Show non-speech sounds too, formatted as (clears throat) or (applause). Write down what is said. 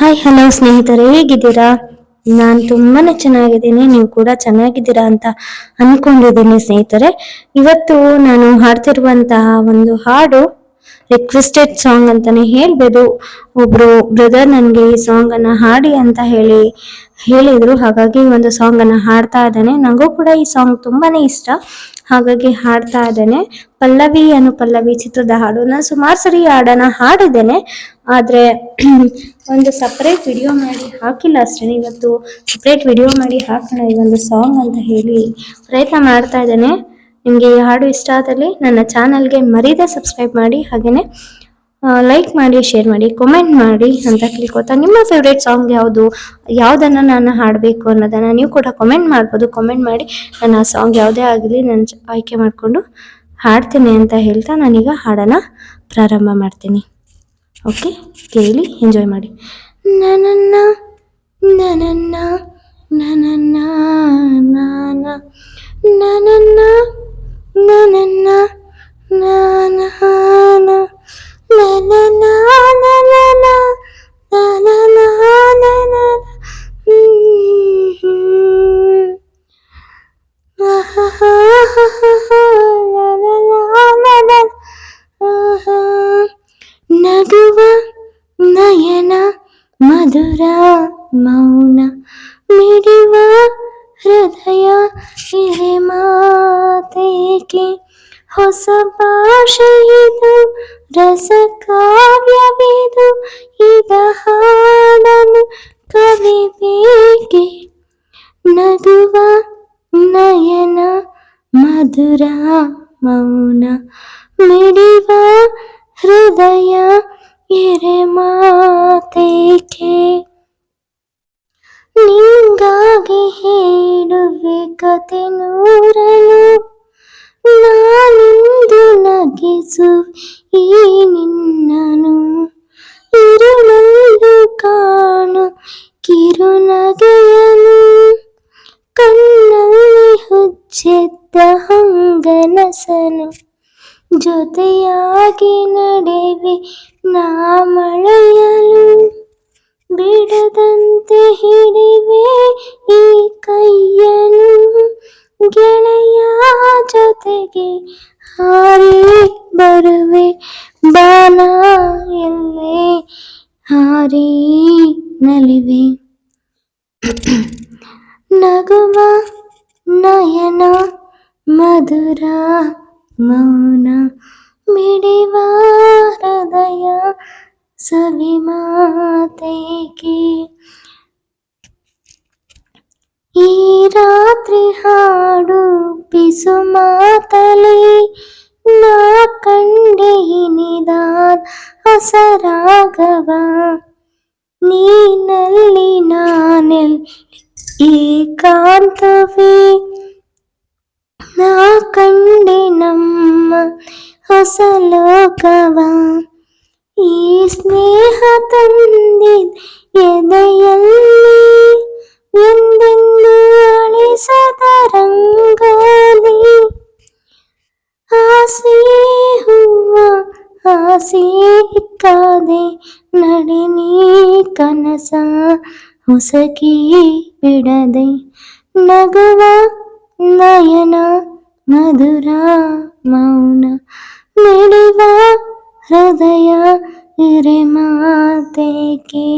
Hi hello ಸ್ನೇಹಿತರೆ, ಹೇಗಿದ್ದೀರಾ? ನಾನು ತುಂಬಾನೇ ಚೆನ್ನಾಗಿದ್ದೀನಿ, ನೀವು ಕೂಡ ಚೆನ್ನಾಗಿದ್ದೀರಾ ಅಂತ ಅನ್ಕೊಂಡಿದ್ದೀನಿ ಸ್ನೇಹಿತರೆ. ಇವತ್ತು ನಾನು ಹಾಡ್ತಿರುವಂತಹ ಒಂದು ಹಾಡು ರಿಕ್ವೆಸ್ಟೆಡ್ ಸಾಂಗ್ ಅಂತಾನೆ ಹೇಳ್ಬೋದು. ಒಬ್ರು ಬ್ರದರ್ ನನಗೆ ಈ ಸಾಂಗ್ ಅನ್ನ ಹಾಡಿ ಅಂತ ಹೇಳಿ, ಹೇಳಿದ್ರು. ಹಾಗಾಗಿ ಒಂದು ಸಾಂಗ್ ಅನ್ನ ಹಾಡ್ತಾ ಇದ್ದಾನೆ. ನನಗೂ ಕೂಡ ಈ ಸಾಂಗ್ ತುಂಬಾನೇ ಇಷ್ಟ. ಹಾಗಾಗಿ ಹಾಡ್ತಾ ಇದ್ದೇನೆ. ಪಲ್ಲವಿ ಅನು ಪಲ್ಲವಿ ಚಿತ್ರದ ಹಾಡು. ನಾನು ಸುಮಾರು ಸರಿ ಹಾಡನ್ನ ಹಾಡಿದ್ದೇನೆ. ಆದ್ರೆ (clears throat) ಒಂದು ಸಪ್ರೇಟ್ ವಿಡಿಯೋ ಮಾಡಿ ಹಾಕಿಲ್ಲ ಅಷ್ಟೇ ಇವತ್ತು ಸಪ್ರೇಟ್ ವಿಡಿಯೋ ಮಾಡಿ ಹಾಕೋಣ ಈ ಒಂದು ಸಾಂಗ್ ಅಂತ ಹೇಳಿ ಪ್ರಯತ್ನ ಮಾಡ್ತಾ ಇದ್ದೇನೆ. ನಿಮಗೆ ಈ ಹಾಡು ಇಷ್ಟ ಆದಲ್ಲಿ ನನ್ನ ಚಾನಲ್ಗೆ ಮರೀದೆ ಸಬ್ಸ್ಕ್ರೈಬ್ ಮಾಡಿ ಹಾಗೆಯೇ ಲೈಕ್ ಮಾಡಿ ಶೇರ್ ಮಾಡಿ ಕಮೆಂಟ್ ಮಾಡಿ ಅಂತ ಕೇಳ್ಕೊತಾ ನಿಮ್ಮ ಫೇವ್ರೇಟ್ ಸಾಂಗ್ ಯಾವುದು, ಯಾವುದನ್ನು ನಾನು ಹಾಡಬೇಕು ಅನ್ನೋದನ್ನು ನೀವು ಕೂಡ ಕಮೆಂಟ್ ಮಾಡ್ಬೋದು. ಕಮೆಂಟ್ ಮಾಡಿ ನಾನು ಆ ಸಾಂಗ್ ಯಾವುದೇ ಆಗಲಿ ನಾನು ಆಯ್ಕೆ ಮಾಡಿಕೊಂಡು ಹಾಡ್ತೀನಿ ಅಂತ ಹೇಳ್ತಾ ನಾನೀಗ ಹಾಡನ್ನು ಪ್ರಾರಂಭ ಮಾಡ್ತೀನಿ. ಓಕೆ ಕೇಳಿ ಎಂಜಾಯ್ ಮಾಡಿ. ನನ್ನ ನನ್ನ ನನ್ನ ನನ್ನ నదువ నయన మధుర మౌన మిడివ హృదయ ఇరే మాత ಮಾತೇಕೆ ಹೊಸ ಭಾಷೆಯಿದು ರಸ ಕಾವ್ಯವಿದು ಇದ ಹಾಡಲು ಕವಿ ಬೇಕೆ? ನಗುವ ನಯನ ಮಧುರ ಮೌನ ಮಿಡಿವ ಹೃದಯ ಎರೆ ಮಾತೇಕೆ? ನಿಂಗಾಗಿ ಹೇಳುವೆ ಕತೆ ನೂರನು ನಗಿಸು ಈ ನಿನ್ನನು ಇರುಳಲ್ಲು ಕಾಣು ಕಿರುನಗೆಯನು. ಕಣ್ಣಲ್ಲಿ ಹುಚ್ಚೆದ್ದ ಹಂಗನಸನು. ಜೊತೆಯಾಗಿ ನಡೆವೆ ನಾ ಮಳೆಯಲು. ಬಿಡದಂತೆ ಹಿಡಿವೆ ಈ ಕೈಯನು ಗೆಳೆಯ ಜೊತೆಗೆ ಹಾರಿ ಬರುವೆ ಬಾನ ಎಲ್ಲೇ ಹಾರಿ ನಲಿವೆ ನಗುವ ನಯನ ಮಧುರ ಮೌನ ಮಿಡಿವ ಹೃದಯ ಸವಿ ಮಾತೇಕೆ ಈ ರಾತ್ರಿ ಹಾಡು ಪಿಸು ಮಾತಲಿ ನಾ ಕಂಡೆ ನಿದಾನ ಹಸರಾಗವ ನೀನಲ್ಲಿ ನಾನೆಲ್ ಏಕಾಂತವೇ ನಾ ಕಂಡೆ ನಮ್ಮ ಹೊಸ ಲೋಕವ ಈ ಸ್ನೇಹ ತಂದಿದ್ ಎದೆಯಲ್ಲಿ స్నేహువా ఆసేకాదే నడిని కనస ఉసకి బిడదే నగవా నయన మధురా మౌన மெடிவா ஹய இறை மாதேக்கே